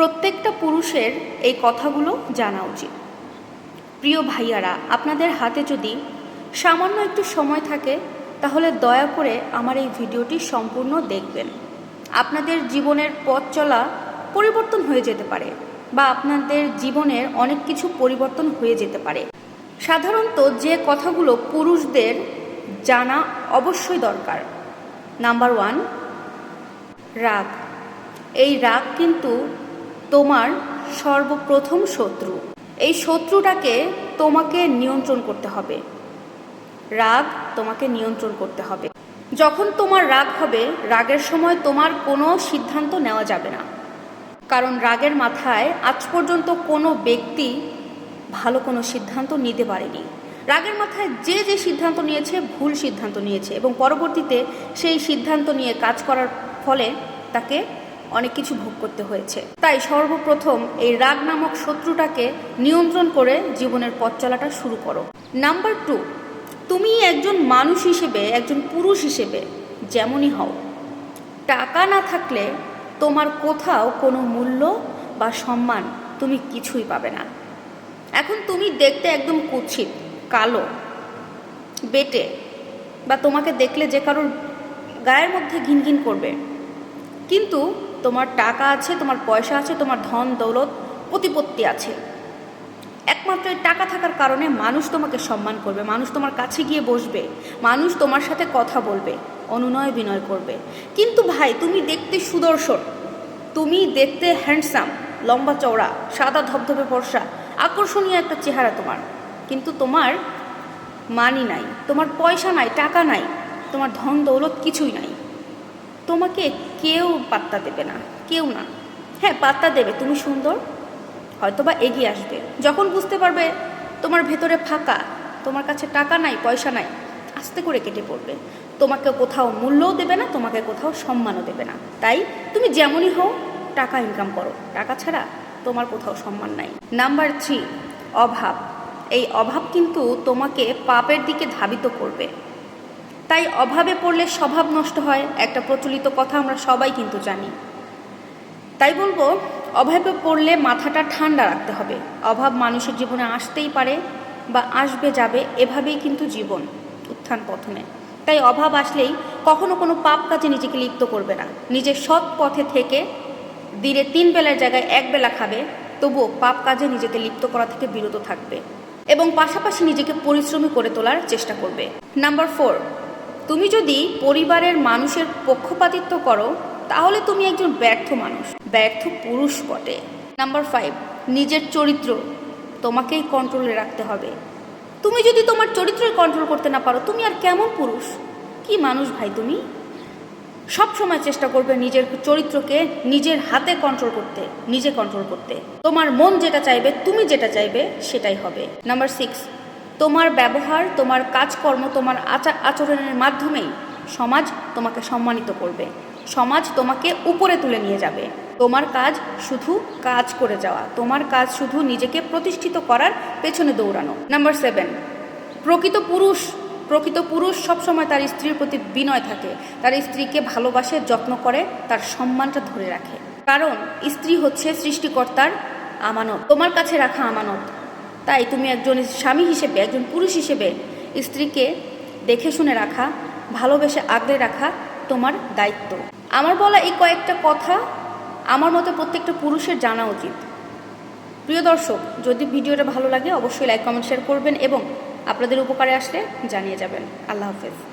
প্রত্যেকটা পুরুষের এই কথাগুলো জানা উচিত। প্রিয় ভাইয়ারা, আপনাদের হাতে যদি সামান্য একটু সময় থাকে, তাহলে দয়া করে আমার এই ভিডিওটি সম্পূর্ণ দেখবেন। আপনাদের জীবনের পথ চলা পরিবর্তন হয়ে যেতে পারে বা আপনাদের জীবনের অনেক কিছু পরিবর্তন হয়ে যেতে পারে। সাধারণত যে কথাগুলো পুরুষদের জানা অবশ্যই দরকার। নাম্বার ওয়ান, রাগ। এই রাগ কিন্তু তোমার সর্বপ্রথম শত্রু। এই শত্রুটাকে তোমাকে নিয়ন্ত্রণ করতে হবে। রাগ তোমাকে নিয়ন্ত্রণ করতে হবে। যখন তোমার রাগ হবে, রাগের সময় তোমার কোনো সিদ্ধান্ত নেওয়া যাবে না। কারণ রাগের মাথায় আজ পর্যন্ত কোনো ব্যক্তি ভালো কোনো সিদ্ধান্ত নিতে পারেনি। রাগের মাথায় যে যে সিদ্ধান্ত নিয়েছে, ভুল সিদ্ধান্ত নিয়েছে এবং পরবর্তীতে সেই সিদ্ধান্ত নিয়ে কাজ করার ফলে তাকে অনেক কিছু ভোগ করতে হয়েছে। তাই সর্বপ্রথম এই রাগ নামক শত্রুটাকে নিয়ন্ত্রণ করে জীবনের পথ চলাটা শুরু করো। নাম্বার টু, তুমি একজন মানুষ হিসেবে, একজন পুরুষ হিসেবে যেমনই হও, টাকা না থাকলে তোমার কোথাও কোনো মূল্য বা সম্মান তুমি কিছুই পাবে না। এখন তুমি দেখতে একদম কুৎসিত, কালো, বেটে বা তোমাকে দেখলে যে কারোর গায়ের মধ্যে ঘিনঘিন করবে। কিন্তু তোমার টাকা আছে, তোমার পয়সা আছে, তোমার ধন, দৌলত, প্রতিপত্তি আছে। একমাত্র এই টাকা থাকার কারণে মানুষ তোমাকে সম্মান করবে, মানুষ তোমার কাছে গিয়ে বসবে, মানুষ তোমার সাথে কথা বলবে, অনুনয় বিনয় করবে। কিন্তু ভাই, তুমি দেখতে সুদর্শন, তুমি দেখতে হ্যান্ডসাম লম্বা চওড়া, সাদা ধবধবে বর্ষা আকর্ষণীয় একটা চেহারা তোমার। কিন্তু তোমার মানি নাই, তোমার পয়সা নাই, টাকা নাই, তোমার ধন, দৌলত কিছুই নাই। তোমাকে কেউ পাত্তা দেবে না, কেউ না। হ্যাঁ পাত্তা দেবে, তুমি সুন্দর। হয়তোবা এগিয়ে আসবে। যখন বুঝতে পারবে তোমার ভেতরে ফাঁকা, তোমার কাছে টাকা নাই, পয়সা নাই, আস্তে করে কেটে পড়বে। তোমাকে কোথাও মূল্যও দেবে না, তোমাকে কোথাও সম্মানও দেবে না। তাই তুমি যেমনই হও, টাকা ইনকাম করো। টাকা ছাড়া তোমার কোথাও সম্মান নাই। নাম্বার থ্রি অভাব। এই অভাব কিন্তু তোমাকে পাপের দিকে ধাবিত করবে। তাই অভাবে পড়লে স্বভাব নষ্ট হয়, একটা প্রচলিত কথা আমরা সবাই কিন্তু জানি। তাই বলব, অভাবে পড়লে মাথাটা ঠান্ডা রাখতে হবে। অভাব মানুষের জীবনে আসতেই পারে বা আসবে যাবে, এভাবেই কিন্তু জীবন উত্থান পথনে। তাই অভাব আসলেই কখনো কোনো পাপ কাজে নিজেকে লিপ্ত করবে না। নিজের সৎ পথে থেকে দিনে তিন বেলার জায়গায় এক বেলা খাবে, তবুও পাপ কাজে নিজেকে লিপ্ত করা থেকে বিরত থাকবে এবং পাশাপাশি নিজেকে পরিশ্রমী করে তোলার চেষ্টা করবে। নাম্বার ফোর তুমি যদি পরিবারের মানুষের পক্ষপাতিত্ব করো, তাহলে তুমি একজন ব্যর্থ মানুষ। ব্যর্থ পুরুষ বটে। নাম্বার ফাইভ নিজের চরিত্র তোমাকেই কন্ট্রোলে রাখতে হবে। তুমি যদি তোমার চরিত্রই কন্ট্রোল করতে না পারো, তুমি আর কেমন পুরুষ? কি মানুষ ভাই তুমি? সব সময় চেষ্টা করবে নিজের চরিত্রকে নিজের হাতে কন্ট্রোল করতে, নিজে কন্ট্রোল করতে। তোমার মন যেটা চাইবে, তুমি যেটা চাইবে, সেটাই হবে। নাম্বার সিক্স তোমার ব্যবহার, তোমার কাজকর্ম, তোমার আচার আচরণের মাধ্যমেই সমাজ তোমাকে সম্মানিত করবে। সমাজ তোমাকে উপরে তুলে নিয়ে যাবে। তোমার কাজ শুধু কাজ করে যাওয়া, তোমার কাজ শুধু নিজেকে প্রতিষ্ঠিত করার পেছনে দৌড়ানো। নাম্বার সেভেন প্রকৃত পুরুষ প্রকৃত পুরুষ সবসময় তার স্ত্রীর প্রতি বিনয় থাকে। তার স্ত্রীকে ভালোবাসে, যত্ন করে, তার সম্মানটা ধরে রাখে। কারণ স্ত্রী হচ্ছে সৃষ্টিকর্তার আমানত। তোমার কাছে রাখা আমানত। তাই তুমি একজন স্বামী হিসেবে, একজন পুরুষ হিসেবে স্ত্রীকে দেখে শুনে রাখা, ভালোবেসে আগলে রাখা তোমার দায়িত্ব। আমার বলা এই কয়েকটা কথা আমার মতো প্রত্যেকটা পুরুষের জানা উচিত। প্রিয় দর্শক, যদি ভিডিওটা ভালো লাগে, অবশ্যই লাইক কমেন্ট শেয়ার করবেন এবং আপনাদের উপকারে আসলে জানিয়ে যাবেন। আল্লাহ হাফেজ।